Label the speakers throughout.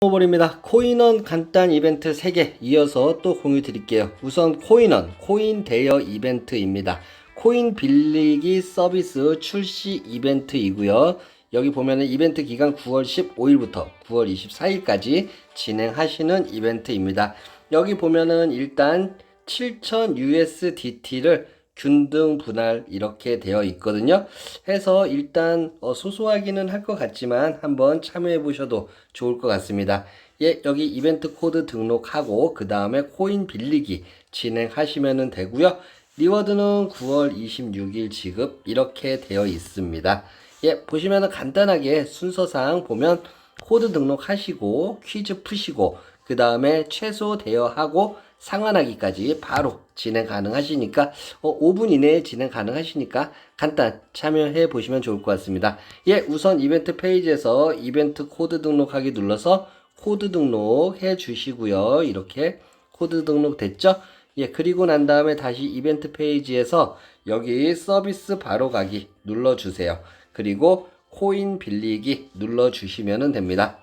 Speaker 1: 버립니다. 코인원 간단 이벤트 3개 이어서 또 공유 드릴게요. 우선 코인원, 코인 대여 이벤트입니다. 코인 빌리기 서비스 출시 이벤트이고요. 여기 보면은 이벤트 기간 9월 15일부터 9월 24일까지 진행하시는 이벤트입니다. 여기 보면은 일단 7000 USDT를 균등 분할 이렇게 되어 있거든요. 해서 일단 어, 소소하기는 할 것 같지만 한번 참여해 보셔도 좋을 것 같습니다. 예, 여기 이벤트 코드 등록하고 그 다음에 코인 빌리기 진행하시면 되고요. 리워드는 9월 26일 지급 이렇게 되어 있습니다. 예, 보시면은 간단하게 순서상 보면 코드 등록하시고 퀴즈 푸시고 그 다음에 최소 대여하고 상환하기까지 바로 진행 가능하시니까 어, 5분 이내에 진행 가능하시니까 간단 참여해 보시면 좋을 것 같습니다. 예, 우선 이벤트 페이지에서 이벤트 코드 등록하기 눌러서 코드 등록 해 주시고요. 이렇게 코드 등록 됐죠? 예, 그리고 난 다음에 다시 이벤트 페이지에서 여기 서비스 바로 가기 눌러 주세요. 그리고 코인 빌리기 눌러 주시면 됩니다.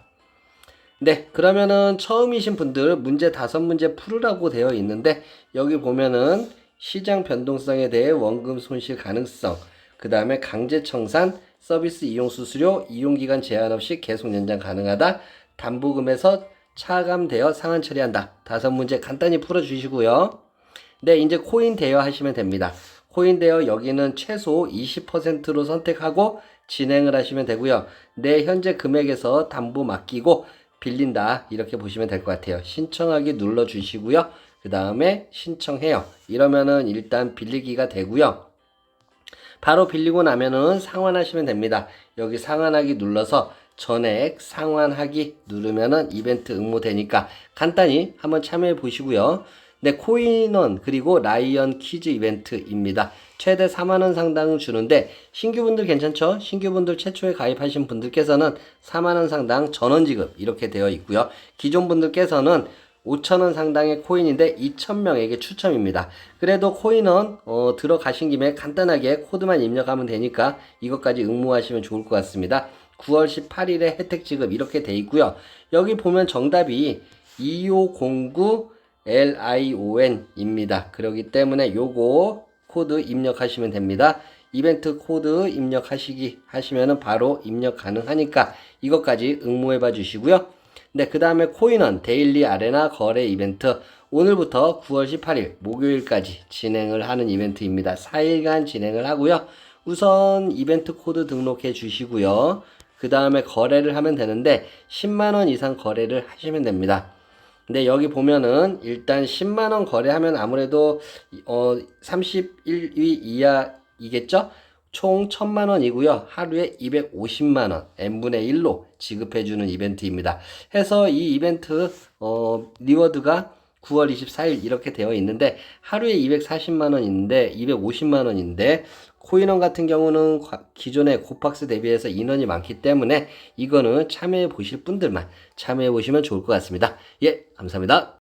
Speaker 1: 네, 그러면은 처음이신 분들 문제 다섯 문제 풀으라고 되어 있는데 여기 보면은 시장 변동성에 대해 원금 손실 가능성, 그 다음에 강제 청산, 서비스 이용 수수료, 이용 기간 제한 없이 계속 연장 가능하다, 담보금에서 차감되어 상환 처리한다. 다섯 문제 간단히 풀어 주시고요. 네, 이제 코인 대여 하시면 됩니다. 코인 대여 여기는 최소 20%로 선택하고 진행을 하시면 되고요. 내 현재 금액에서 담보 맡기고 빌린다 이렇게 보시면 될 것 같아요. 신청하기 눌러 주시고요. 그 다음에 신청해요. 이러면은 일단 빌리기가 되고요. 바로 빌리고 나면은 상환하시면 됩니다. 여기 상환하기 눌러서 전액 상환하기 누르면은 이벤트 응모 되니까 간단히 한번 참여해 보시고요. 네, 코인원 그리고 라이언 퀴즈 이벤트입니다. 최대 4만원 상당 주는데 신규분들 괜찮죠? 신규분들 최초에 가입하신 분들께서는 4만원 상당 전원 지급 이렇게 되어 있고요. 기존 분들께서는 5천원 상당의 코인인데 2천명에게 추첨입니다. 그래도 코인원 어, 들어가신 김에 간단하게 코드만 입력하면 되니까 이것까지 응모하시면 좋을 것 같습니다. 9월 18일에 혜택 지급 이렇게 돼 있고요. 여기 보면 정답이 2509 LION입니다. 그렇기 때문에 요거 코드 입력하시면 됩니다. 이벤트 코드 입력하시기 하시면은 바로 입력 가능하니까 이것까지 응모해 봐 주시고요. 네, 그 다음에 코인원 데일리 아레나 거래 이벤트 오늘부터 9월 18일 목요일까지 진행을 하는 이벤트입니다. 4일간 진행을 하고요. 우선 이벤트 코드 등록해 주시고요. 그 다음에 거래를 하면 되는데 10만원 이상 거래를 하시면 됩니다. 근데 여기 보면은 일단 10만원 거래하면 아무래도 어 31위 이하이겠죠? 총 1000만원이고요. 하루에 250만원 n분의 1로 지급해주는 이벤트입니다. 해서 이 이벤트 어 리워드가 9월 24일 이렇게 되어 있는데 하루에 240만원 인데 250만원 인데 코인원 같은 경우는 기존의 고팍스 대비해서 인원이 많기 때문에 이거는 참여해 보실 분들만 참여해 보시면 좋을 것 같습니다. 예, 감사합니다.